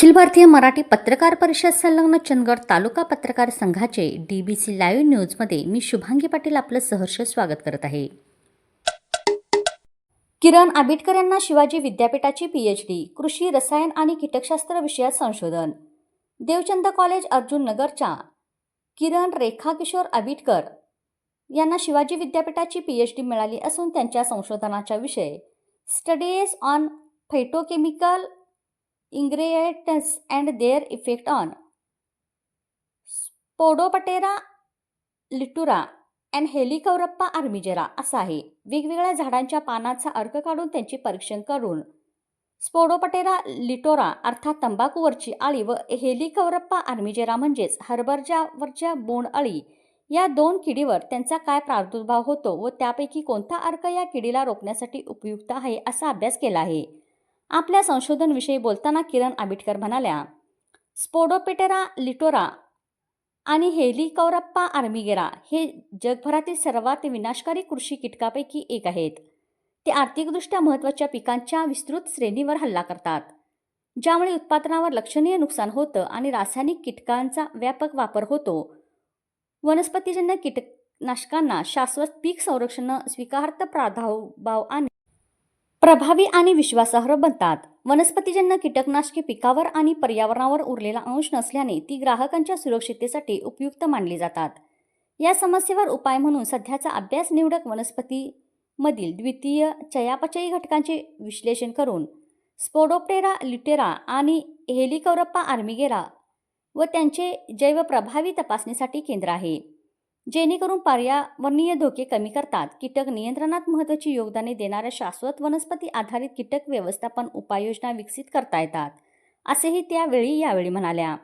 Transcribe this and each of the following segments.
अखिल भारतीय मराठी पत्रकार परिषद संलग्न चंदगड तालुका पत्रकार संघाचे डी बी सी लाईव्ह न्यूजमध्ये मी शुभांगी पाटील आपलं सहर्ष स्वागत करत आहे. किरण आबिटकर यांना शिवाजी विद्यापीठाची पीएच डी कृषी रसायन आणि कीटकशास्त्र विषयात संशोधन. देवचंद कॉलेज अर्जुन नगरच्या किरण रेखा किशोर आबिटकर यांना शिवाजी विद्यापीठाची पीएच डी मिळाली असून त्यांच्या संशोधनाचा विषय. Studies on phytochemical ingredients and their effect on Spodoptera litura and Helicoverpa armigera असा आहे. वेगवेगळ्या झाडांच्या पानाचा अर्क काढून त्यांचे परीक्षण करून. स्पोडोपटेरा लिटोरा अर्थात तंबाखूवरची आळी व हेलिकौरप्पा आर्मिजेरा म्हणजेच हरभऱ्यावरच्या बोंड अळी या दोन किडीवर त्यांचा काय प्रादुर्भाव होतो व त्यापैकी कोणता अर्क या किडीला रोखण्यासाठी उपयुक्त आहे असा अभ्यास केला आहे. आपल्या संशोधनविषयी बोलताना किरण आबिटकर म्हणाल्या स्पोडोपेटेरा लिटोरा आणि हेलिकौरप्पा आर्मिगेरा हे जगभरातील सर्वात विनाशकारी कृषी कीटकापैकी एक आहेत. ते आर्थिकदृष्ट्या महत्त्वाच्या पिकांच्या विस्तृत श्रेणीवर हल्ला करतात ज्यामुळे उत्पादनावर लक्षणीय नुकसान होतं आणि रासायनिक कीटकांचा व्यापक वापर होतो. वनस्पतीजन्य कीटकनाशकांना शाश्वत पीक संरक्षण स्वीकारार्थ प्रादुर्भाव आणि प्रभावी आणि विश्वासार्ह बनतात. वनस्पतीजन्य कीटकनाशके पिकावर आणि पर्यावरणावर उरलेला अंश नसल्याने ती ग्राहकांच्या सुरक्षिततेसाठी उपयुक्त मानली जातात. या समस्येवर उपाय म्हणून सध्याचा अभ्यास निवडक वनस्पतीमधील द्वितीय चयापचयी घटकांचे विश्लेषण करून स्पोडोप्टेरा लिटेरा आणि हेलिकौरप्पा आर्मिगेरा व त्यांचे जैवप्रभावी तपासणीसाठी केंद्र आहे. जेणेकरून पर्यावरणीय धोके कमी करतात. कीटक नियंत्रणात महत्त्वाची योगदाने देणाऱ्या शाश्वत वनस्पती आधारित कीटक व्यवस्थापन उपाययोजना विकसित करता येतात. असेही त्यावेळी यावेळी म्हणाल्या.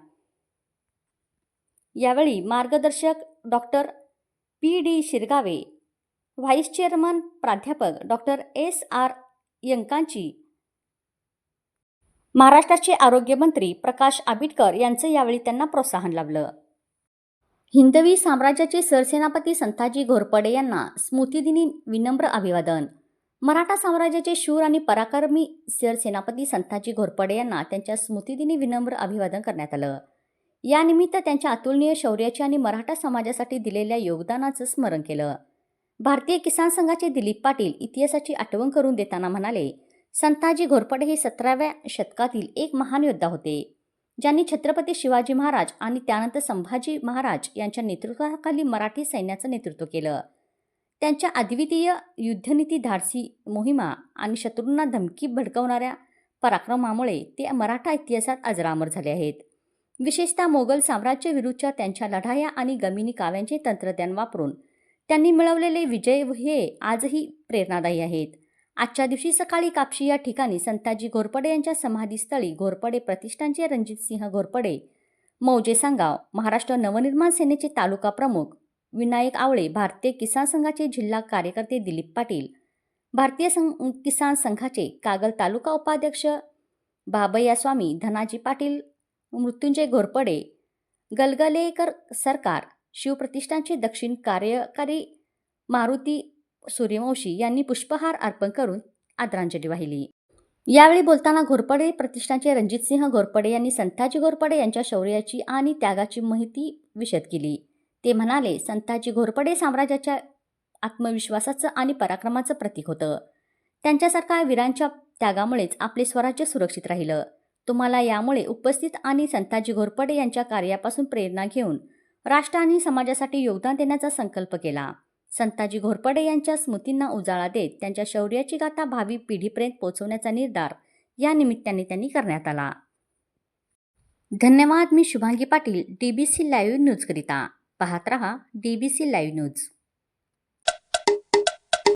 यावेळी मार्गदर्शक doctor P. D. Shirgave vice chairman प्राध्यापक डॉक्टर एस. आर. यंकांची महाराष्ट्राचे आरोग्यमंत्री प्रकाश आबिटकर यांचं यावेळी त्यांना प्रोत्साहन लाभलं. हिंदवी साम्राज्याचे सरसेनापती संताजी घोरपडे यांना स्मृतिदिनी विनम्र अभिवादन. मराठा साम्राज्याचे शूर आणि पराक्रमी सरसेनापती संताजी घोरपडे यांना त्यांच्या स्मृतिदिनी विनम्र अभिवादन करण्यात आलं. यानिमित्त त्यांच्या अतुलनीय शौर्याचे आणि मराठा समाजासाठी दिलेल्या योगदानाचं स्मरण केलं. भारतीय किसान संघाचे दिलीप पाटील इतिहासाची आठवण करून देताना म्हणाले संताजी घोरपडे हे सतराव्या शतकातील एक महान योद्धा होते. ज्यांनी छत्रपती शिवाजी महाराज आणि त्यानंतर संभाजी महाराज यांच्या नेतृत्वाखाली मराठी सैन्याचं नेतृत्व केलं. त्यांच्या अद्वितीय युद्धनीती धाडसी मोहिमा आणि शत्रूंना धमकी भडकवणाऱ्या पराक्रमामुळे ते मराठा इतिहासात अजरामर झाले आहेत. विशेषतः मोगल साम्राज्याविरुद्धच्या त्यांच्या लढाया आणि गमिनी काव्यांचे तंत्रज्ञान वापरून त्यांनी मिळवलेले विजय हे आजही प्रेरणादायी आहेत. आजच्या दिवशी सकाळी कापशी या ठिकाणी संताजी घोरपडे यांच्या समाधीस्थळी घोरपडे प्रतिष्ठानचे रणजितसिंह घोरपडे. मौजे सांगाव महाराष्ट्र नवनिर्माण सेनेचे तालुका प्रमुख विनायक आवळे भारतीय किसान संघाचे जिल्हा कार्यकर्ते दिलीप पाटील भारतीय सं किसान संघाचे कागल तालुका उपाध्यक्ष बाबय्या स्वामी धनाजी पाटील मृत्युंजय घोरपडे गलगलेकर सरकार शिवप्रतिष्ठानचे दक्षिण कार्यकारी मारुती सूर्यवंशी यांनी पुष्पहार अर्पण करून आदरांजली वाहिली. यावेळी बोलताना घोरपडे प्रतिष्ठानचे रणजितसिंह घोरपडे यांनी संताजी घोरपडे यांच्या शौर्याची आणि त्यागाची माहिती विशद केली. ते म्हणाले संताजी घोरपडे साम्राज्याच्या आत्मविश्वासाचं आणि पराक्रमाचं प्रतीक होतं. त्यांच्यासारख्या वीरांच्या त्यागामुळेच आपले स्वराज्य सुरक्षित राहिलं. तुम्हाला यामुळे उपस्थित आणि संताजी घोरपडे यांच्या कार्यापासून प्रेरणा घेऊन राष्ट्र आणि समाजासाठी योगदान देण्याचा संकल्प केला. संताजी घोरपडे यांच्या स्मृतींना उजाळा देत त्यांच्या शौर्याची गाथा भावी पिढीपर्यंत पोहोचवण्याचा निर्धार या निमित्ताने त्यांनी करण्यात आला. धन्यवाद मी Shubhangi Patil D B C live न्यूजकरिता पाहत रहा D B C live news